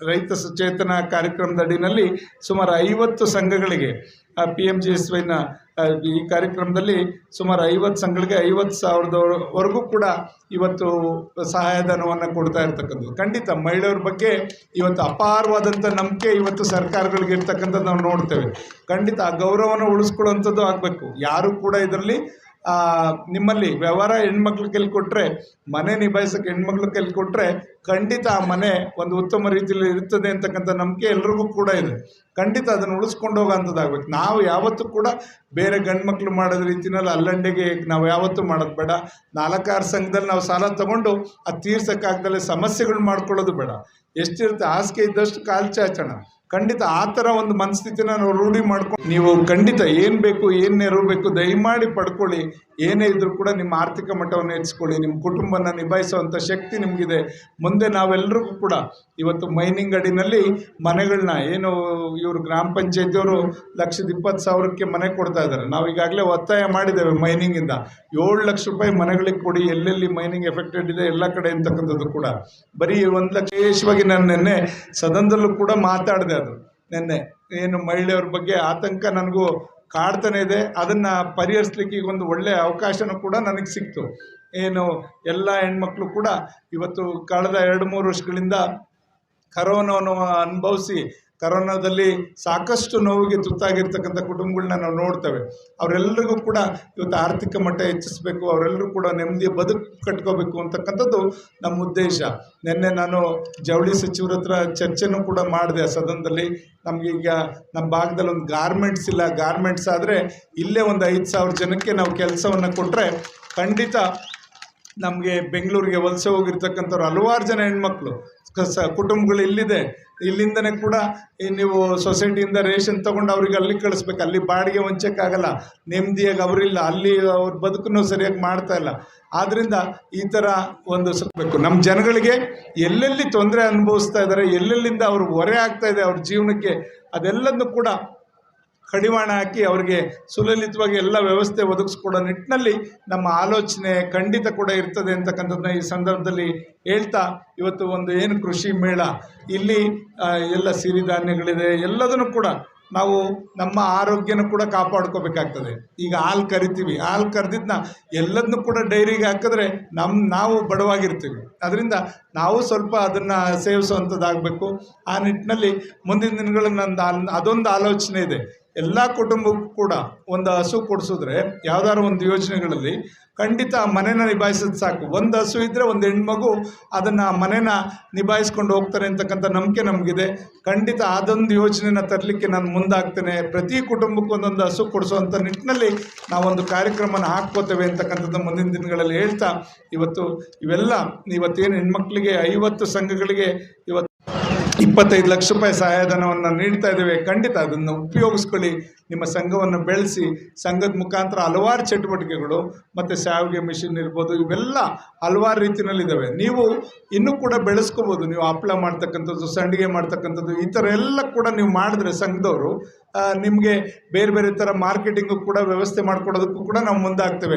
ರೈತ ಸಚೇತನ ಕಾರ್ಯಕ್ರಮದ ಅಡಿನಲ್ಲಿ ಸುಮಾರು ಐವತ್ತು ಸಂಘಗಳಿಗೆ ಪಿ ಎಂ ಜಿ ಎಸ್ ವೈನ ಈ ಕಾರ್ಯಕ್ರಮದಲ್ಲಿ ಸುಮಾರು ಐವತ್ತು ಸಂಘಗಳಿಗೆ ಐವತ್ತು ಸಾವಿರದವರೆಗೂ ಕೂಡ ಇವತ್ತು ಸಹಾಯಧನವನ್ನು ಕೊಡ್ತಾ ಇರ್ತಕ್ಕಂಥದ್ದು. ಖಂಡಿತ ಮಹಿಳೆಯರ ಬಗ್ಗೆ ಇವತ್ತು ಅಪಾರವಾದಂಥ ನಂಬಿಕೆ ಇವತ್ತು ಸರ್ಕಾರಗಳಿಗೆ ಇರ್ತಕ್ಕಂಥದ್ದು ನಾವು ನೋಡ್ತೇವೆ. ಖಂಡಿತ ಆ ಗೌರವವನ್ನು ಉಳಿಸ್ಕೊಳ್ಳುವಂಥದ್ದು ಆಗಬೇಕು. ಯಾರು ಕೂಡ ಇದರಲ್ಲಿ ನಿಮ್ಮಲ್ಲಿ ವ್ಯವಹಾರ ಹೆಣ್ಮಕ್ಳು ಕೈಲಿ ಕೊಟ್ಟರೆ ಮನೆ ನಿಭಾಯಿಸೋಕೆ ಹೆಣ್ಮಕ್ಳು ಕೈಲಿ ಕೊಟ್ಟರೆ ಖಂಡಿತ ಆ ಮನೆ ಒಂದು ಉತ್ತಮ ರೀತಿಯಲ್ಲಿ ಇರ್ತದೆ ಅಂತಕ್ಕಂಥ ನಂಬಿಕೆ ಎಲ್ರಿಗೂ ಕೂಡ ಇದೆ. ಖಂಡಿತ ಅದನ್ನು ಉಳಿಸ್ಕೊಂಡು ಹೋಗೋಂಥದ್ದಾಗಬೇಕು. ನಾವು ಯಾವತ್ತೂ ಕೂಡ ಬೇರೆ ಗಂಡು ಮಕ್ಳು ಮಾಡೋದ ರೀತಿನಲ್ಲಿ ಅಲ್ಲಂಡೆಗೆ ನಾವು ಯಾವತ್ತೂ ಮಾಡೋದು ಬೇಡ. ನಾಲ್ಕಾರು ಸಂಘದಲ್ಲಿ ನಾವು ಸಾಲ ತಗೊಂಡು ಅದು ತೀರ್ಸೋಕ್ಕಾಗ್ದಲೇ ಸಮಸ್ಯೆಗಳು ಮಾಡ್ಕೊಳ್ಳೋದು ಬೇಡ. ಎಷ್ಟಿರುತ್ತೆ? ಹಾಸಿಗೆ ಇದ್ದಷ್ಟು ಕಾಲು ಚಾಚೋಣ. ಖಂಡಿತ ಆ ಥರ ಒಂದು ಮನಸ್ಥಿತಿನ ನಾವು ರೂಢಿ ಮಾಡ್ಕೊಂಡು ನೀವು ಖಂಡಿತ ಏನು ಬೇಕು, ಏನು ನೆರವು ಬೇಕು, ದಯಮಾಡಿ ಪಡ್ಕೊಳ್ಳಿ. ಏನೇ ಇದ್ರೂ ಕೂಡ ನಿಮ್ಮ ಆರ್ಥಿಕ ಮಟ್ಟವನ್ನು ಹೆಚ್ಚಿಸ್ಕೊಳ್ಳಿ, ನಿಮ್ಮ ಕುಟುಂಬನ ನಿಭಾಯಿಸುವಂಥ ಶಕ್ತಿ ನಿಮಗಿದೆ. ಮುಂದೆ ನಾವೆಲ್ಲರಿಗೂ ಕೂಡ ಇವತ್ತು ಮೈನಿಂಗ್ ಅಡಿನಲ್ಲಿ ಮನೆಗಳನ್ನ ಏನು ಇವರು ಗ್ರಾಮ ಪಂಚಾಯತಿಯವರು ಲಕ್ಷದ ಇಪ್ಪತ್ತು ಸಾವಿರಕ್ಕೆ ಮನೆ ಕೊಡ್ತಾ ಇದ್ದಾರೆ. ನಾವು ಈಗಾಗಲೇ ಒತ್ತಾಯ ಮಾಡಿದ್ದೇವೆ ಮೈನಿಂಗಿಂದ. ಏಳು ಲಕ್ಷ ರೂಪಾಯಿ ಮನೆಗಳಿಗೆ ಕೊಡಿ, ಎಲ್ಲೆಲ್ಲಿ ಮೈನಿಂಗ್ ಎಫೆಕ್ಟೆಡ್ ಇದೆ ಎಲ್ಲ ಕಡೆ ಅಂತಕ್ಕಂಥದ್ದು ಕೂಡ. ಬರೀ ಒಂದು ಲಕ್ಷ ವಿಶೇಷವಾಗಿ ನಾನು ನಿನ್ನೆ ಸದನದಲ್ಲೂ ಕೂಡ ಮಾತಾಡಿದೆ ಅದು. ನಿನ್ನೆ ಏನು ಮಹಿಳೆಯರ ಬಗ್ಗೆ ಆತಂಕ ನನಗೂ ಕಾಡ್ತಾನೆ ಇದೆ. ಅದನ್ನು ಪರಿಹರಿಸ್ಲಿಕ್ಕೆ ಒಂದು ಒಳ್ಳೆಯ ಅವಕಾಶನೂ ಕೂಡ ನನಗೆ ಸಿಕ್ತು. ಏನು ಎಲ್ಲ ಹೆಣ್ಮಕ್ಳು ಕೂಡ ಇವತ್ತು ಕಳೆದ ಎರಡು ಮೂರು ವರ್ಷಗಳಿಂದ ಕರೋನವನ್ನು ಅನುಭವಿಸಿ ಕರೋನಾದಲ್ಲಿ ಸಾಕಷ್ಟು ನೋವಿಗೆ ತುತ್ತಾಗಿರ್ತಕ್ಕಂಥ ಕುಟುಂಬಗಳನ್ನ ನಾವು ನೋಡ್ತೇವೆ. ಅವರೆಲ್ಲರಿಗೂ ಕೂಡ ಇವತ್ತು ಆರ್ಥಿಕ ಮಟ್ಟ ಹೆಚ್ಚಿಸಬೇಕು ಅವರೆಲ್ಲರೂ ಕೂಡ ನೆಮ್ಮದಿಯ ಬದುಕು ಕಟ್ಕೋಬೇಕು ಅಂತಕ್ಕಂಥದ್ದು ನಮ್ಮ ಉದ್ದೇಶ. ನಿನ್ನೆ ನಾನು ಜವಳಿ ಸಚಿವರ ಹತ್ರ ಚರ್ಚೆನೂ ಕೂಡ ಮಾಡಿದೆ ಸದನದಲ್ಲಿ. ನಮಗೀಗ ನಮ್ಮ ಭಾಗದಲ್ಲಿ ಒಂದು ಗಾರ್ಮೆಂಟ್ಸ್ ಇಲ್ಲ, ಗಾರ್ಮೆಂಟ್ಸ್ ಆದರೆ ಇಲ್ಲೇ ಒಂದು ಐದು ಸಾವಿರ ಜನಕ್ಕೆ ನಾವು ಕೆಲಸವನ್ನು ಕೊಟ್ಟರೆ ಖಂಡಿತ ನಮಗೆ ಬೆಂಗಳೂರಿಗೆ ವಲಸೆ ಹೋಗಿರ್ತಕ್ಕಂಥವ್ರು ಹಲವಾರು ಜನ ಹೆಣ್ಮಕ್ಳು. ಸ ಕುಟುಂಬಗಳು ಇಲ್ಲಿದೆ. ಇಲ್ಲಿಂದನೇ ಕೂಡ ಈ ನೀವು ಸೊಸೈಟಿಯಿಂದ ರೇಷನ್ ತೊಗೊಂಡು ಅವ್ರಿಗೆ ಅಲ್ಲಿ ಕಳಿಸ್ಬೇಕು. ಅಲ್ಲಿ ಬಾಡಿಗೆ ಹೊಂಚಕ್ಕಾಗಲ್ಲ ನೆಮ್ಮದಿಯಾಗಿ ಅವರಿಲ್ಲ. ಅಲ್ಲಿ ಅವ್ರ ಬದುಕನ್ನು ಸರಿಯಾಗಿ ಮಾಡ್ತಾ ಇಲ್ಲ. ಆದ್ದರಿಂದ ಈ ಥರ ಒಂದು ಸಿಗಬೇಕು ನಮ್ಮ ಜನಗಳಿಗೆ ಎಲ್ಲೆಲ್ಲಿ ತೊಂದರೆ ಅನುಭವಿಸ್ತಾ ಇದ್ದಾರೆ, ಎಲ್ಲೆಲ್ಲಿಂದ ಅವ್ರಿಗೆ ಹೊರೆ ಆಗ್ತಾ ಇದೆ, ಅವ್ರ ಜೀವನಕ್ಕೆ ಅದೆಲ್ಲದನ್ನು ಕೂಡ ಕಡಿವಾಣ ಹಾಕಿ ಅವರಿಗೆ ಸುಲಲಿತವಾಗಿ ಎಲ್ಲ ವ್ಯವಸ್ಥೆ ಒದಗಿಸ್ಕೊಡೋ ನಿಟ್ಟಿನಲ್ಲಿ ನಮ್ಮ ಆಲೋಚನೆ ಖಂಡಿತ ಕೂಡ ಇರ್ತದೆ ಅಂತಕ್ಕಂಥದ್ದನ್ನ ಈ ಸಂದರ್ಭದಲ್ಲಿ ಹೇಳ್ತಾ ಇವತ್ತು ಒಂದು ಏನು ಕೃಷಿ ಮೇಳ, ಇಲ್ಲಿ ಎಲ್ಲ ಸಿರಿಧಾನ್ಯಗಳಿದೆ, ಎಲ್ಲದನ್ನು ಕೂಡ ನಾವು ನಮ್ಮ ಆರೋಗ್ಯನ ಕೂಡ ಕಾಪಾಡ್ಕೋಬೇಕಾಗ್ತದೆ. ಈಗ ಹಾಲು ಕರಿತೀವಿ, ಹಾಲು ಕರೆದಿದ್ದನ್ನ ಎಲ್ಲದನ್ನು ಕೂಡ ಡೈರಿಗೆ ಹಾಕಿದ್ರೆ ನಮ್ಮ ನಾವು ಬಡವಾಗಿರ್ತೀವಿ. ಅದರಿಂದ ನಾವು ಸ್ವಲ್ಪ ಅದನ್ನು ಸೇವಿಸುವಂಥದ್ದಾಗಬೇಕು ಆ ನಿಟ್ಟಿನಲ್ಲಿ ಮುಂದಿನ ದಿನಗಳಲ್ಲಿ ನಂದು ಅದೊಂದು ಆಲೋಚನೆ ಇದೆ. ಎಲ್ಲ ಕುಟುಂಬಕ್ಕೂ ಕೂಡ ಒಂದು ಹಸು ಕೊಡಿಸಿದ್ರೆ ಯಾವ್ದಾದ್ರು ಒಂದು ಯೋಜನೆಗಳಲ್ಲಿ ಖಂಡಿತ ಆ ಮನೆನ ನಿಭಾಯಿಸೋದು ಸಾಕು. ಒಂದು ಹಸು ಇದ್ದರೆ ಒಂದು ಹೆಣ್ಮಗು ಅದನ್ನು ಆ ಮನೆನ ನಿಭಾಯಿಸ್ಕೊಂಡು ಹೋಗ್ತಾರೆ ಅಂತಕ್ಕಂಥ ನಂಬಿಕೆ ನಮಗಿದೆ. ಖಂಡಿತ ಅದೊಂದು ಯೋಜನೆನ ತರಲಿಕ್ಕೆ ನಾನು ಮುಂದಾಗ್ತೇನೆ. ಪ್ರತಿ ಕುಟುಂಬಕ್ಕೂ ಒಂದೊಂದು ಹಸು ಕೊಡಿಸುವಂಥ ನಿಟ್ಟಿನಲ್ಲಿ ನಾವೊಂದು ಕಾರ್ಯಕ್ರಮನ ಹಾಕ್ಕೋತೇವೆ ಅಂತಕ್ಕಂಥದ್ದು ಮುಂದಿನ ದಿನಗಳಲ್ಲಿ ಹೇಳ್ತಾ, ಇವತ್ತು ಇವೆಲ್ಲ, ಇವತ್ತೇನು ಹೆಣ್ಮಕ್ಳಿಗೆ ಐವತ್ತು ಸಂಘಗಳಿಗೆ ಇವತ್ತು ಇಪ್ಪತ್ತೈದು ಲಕ್ಷ ರೂಪಾಯಿ ಸಹಾಯಧನವನ್ನು ನೀಡ್ತಾ ಇದ್ದೇವೆ. ಖಂಡಿತ ಅದನ್ನು ಉಪಯೋಗಿಸ್ಕೊಳ್ಳಿ. ನಿಮ್ಮ ಸಂಘವನ್ನು ಬೆಳೆಸಿ, ಸಂಘದ ಮುಖಾಂತರ ಹಲವಾರು ಚಟುವಟಿಕೆಗಳು, ಮತ್ತು ಸಾವಿಗೆ ಮಿಷಿನ್ ಇರ್ಬೋದು, ಇವೆಲ್ಲ ಹಲವಾರು ರೀತಿಯಲ್ಲಿದ್ದಾವೆ ನೀವು ಇನ್ನೂ ಕೂಡ ಬೆಳೆಸ್ಕೋಬೋದು. ನೀವು ಹಪ್ಪಳ ಮಾಡ್ತಕ್ಕಂಥದ್ದು, ಸಂಡಿಗೆ ಮಾಡ್ತಕ್ಕಂಥದ್ದು, ಈ ಥರ ಎಲ್ಲ ಕೂಡ ನೀವು ಮಾಡಿದ್ರೆ ಸಂಘದವರು ನಿಮಗೆ ಬೇರೆ ಬೇರೆ ಥರ ಮಾರ್ಕೆಟಿಂಗು ಕೂಡ ವ್ಯವಸ್ಥೆ ಮಾಡಿಕೊಡೋದಕ್ಕೂ ಕೂಡ ನಾವು ಮುಂದಾಗ್ತೇವೆ.